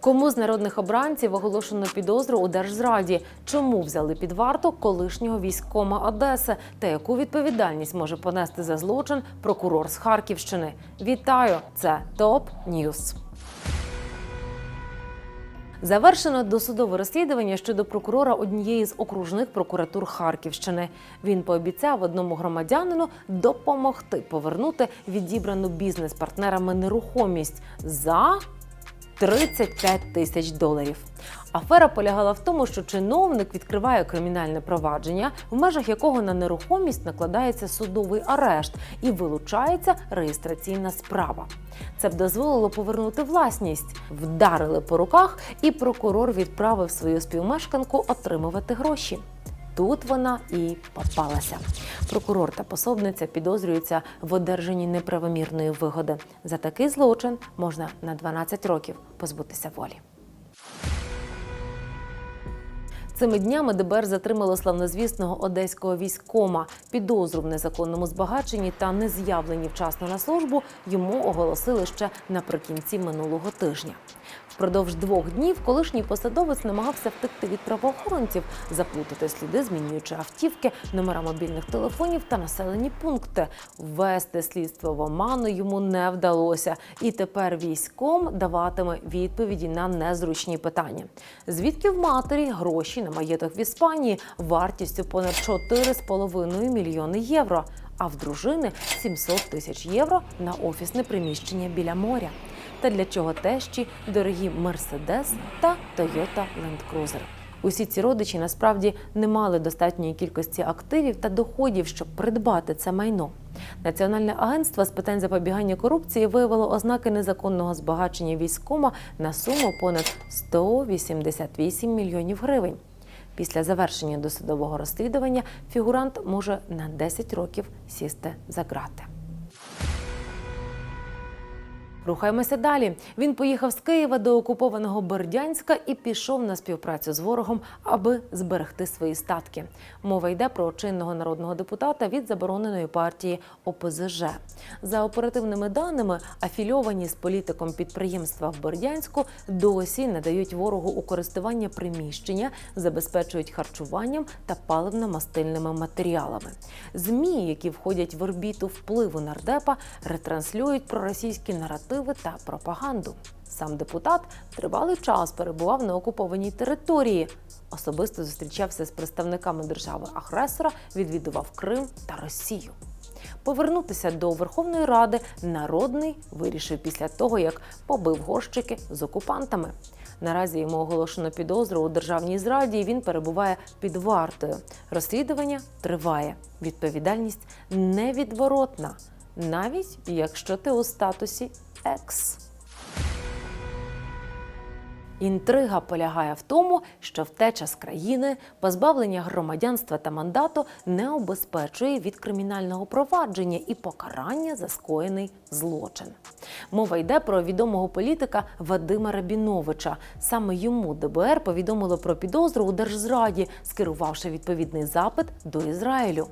Кому з народних обранців оголошено підозру у держзраді? Чому взяли під варту колишнього військома Одеси? Та яку відповідальність може понести за злочин прокурор з Харківщини? Вітаю! Це ТОП Ньюс. Завершено досудове розслідування щодо прокурора однієї з окружних прокуратур Харківщини. Він пообіцяв одному громадянину допомогти повернути відібрану бізнес-партнерами нерухомість за 35 тисяч доларів. Афера полягала в тому, що чиновник відкриває кримінальне провадження, в межах якого на нерухомість накладається судовий арешт і вилучається реєстраційна справа. Це б дозволило повернути власність. Вдарили по руках, і прокурор відправив свою співмешканку отримувати гроші. Тут вона і попалася. Прокурор та пособниця підозрюються в одержанні неправомірної вигоди. За такий злочин можна на 12 років позбутися волі. Цими днями ДБР затримало славнозвісного одеського військома. Підозру в незаконному збагаченні та нез'явленні вчасно на службу йому оголосили ще наприкінці минулого тижня. Впродовж двох днів колишній посадовець намагався втекти від правоохоронців, заплутати сліди, змінюючи автівки, номера мобільних телефонів та населені пункти. Ввести слідство в оману йому не вдалося, і тепер військом даватиме відповіді на незручні питання. Звідки в матері гроші на маєток в Іспанії вартістю понад 4,5 мільйони євро, а в дружини 700 тисяч євро на офісне приміщення біля моря. Та для чого тещі дорогі Мерседес та Land Cruiser. Усі ці родичі насправді не мали достатньої кількості активів та доходів, щоб придбати це майно. Національне агентство з питань запобігання корупції виявило ознаки незаконного збагачення військома на суму понад 188 мільйонів гривень. Після завершення досудового розслідування фігурант може на 10 років сісти за ґрати. Рухаємося далі. Він поїхав з Києва до окупованого Бердянська і пішов на співпрацю з ворогом, аби зберегти свої статки. Мова йде про чинного народного депутата від забороненої партії ОПЗЖ. За оперативними даними, афільовані з політиком підприємства в Бердянську досі надають ворогу у користування приміщення, забезпечують харчуванням та паливно-мастильними матеріалами. Змі, які входять в орбіту впливу нардепа, ретранслюють проросійські наративи та пропаганду. Сам депутат тривалий час перебував на окупованій території. Особисто зустрічався з представниками держави-агресора, відвідував Крим та Росію. Повернутися до Верховної Ради народний вирішив після того, як побив горщики з окупантами. Наразі йому оголошено підозру у державній зраді. і Він перебуває під вартою. Розслідування триває. Відповідальність невідворотна, навіть якщо ти у статусі екс. Інтрига полягає в тому, що втеча з країни, позбавлення громадянства та мандату не обезпечує від кримінального провадження і покарання за скоєний злочин. Мова йде про відомого політика Вадима Рабіновича. Саме йому ДБР повідомило про підозру у держзраді, скерувавши відповідний запит до Ізраїлю.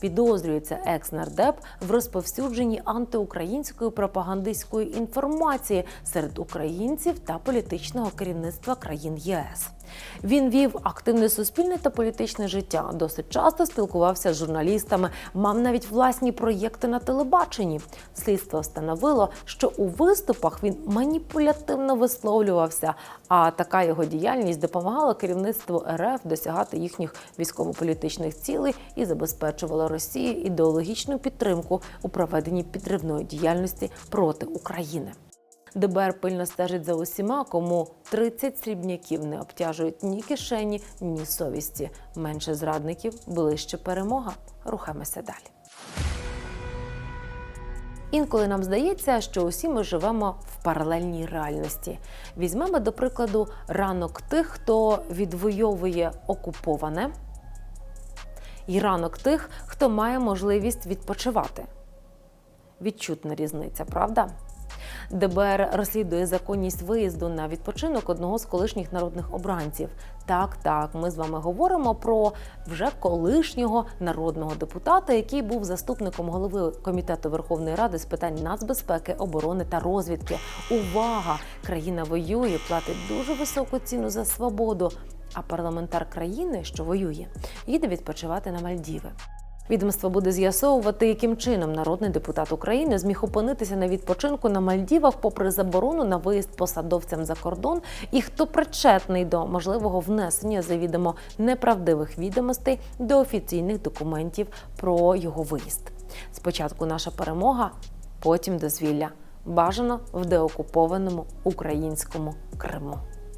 Підозрюється екс-нардеп в розповсюдженні антиукраїнської пропагандистської інформації серед українців та політичного керівництва країн ЄС. Він вів активне суспільне та політичне життя, досить часто спілкувався з журналістами, мав навіть власні проєкти на телебаченні. Слідство встановило, що у виступах він маніпулятивно висловлювався, а така його діяльність допомагала керівництву РФ досягати їхніх військово-політичних цілей і забезпечувала Росії ідеологічну підтримку у проведенні підривної діяльності проти України. ДБР пильно стежить за усіма, кому 30 срібняків не обтяжують ні кишені, ні совісті. Менше зрадників, ближче перемога. Рухаємося далі. Інколи нам здається, що усі ми живемо в паралельній реальності. Візьмемо до прикладу ранок тих, хто відвоює окуповане, і ранок тих, хто має можливість відпочивати. Відчутна різниця, правда? ДБР розслідує законність виїзду на відпочинок одного з колишніх народних обранців. Так, так, ми з вами говоримо про вже колишнього народного депутата, який був заступником голови комітету Верховної Ради з питань нацбезпеки, оборони та розвідки. Увага! Країна воює, платить дуже високу ціну за свободу. А парламентар країни, що воює, їде відпочивати на Мальдіви. Відомство буде з'ясовувати, яким чином народний депутат України зміг опинитися на відпочинку на Мальдівах, попри заборону на виїзд посадовцям за кордон, і хто причетний до можливого внесення завідомо неправдивих відомостей до офіційних документів про його виїзд. Спочатку наша перемога, потім дозвілля. Бажано в деокупованому українському Криму.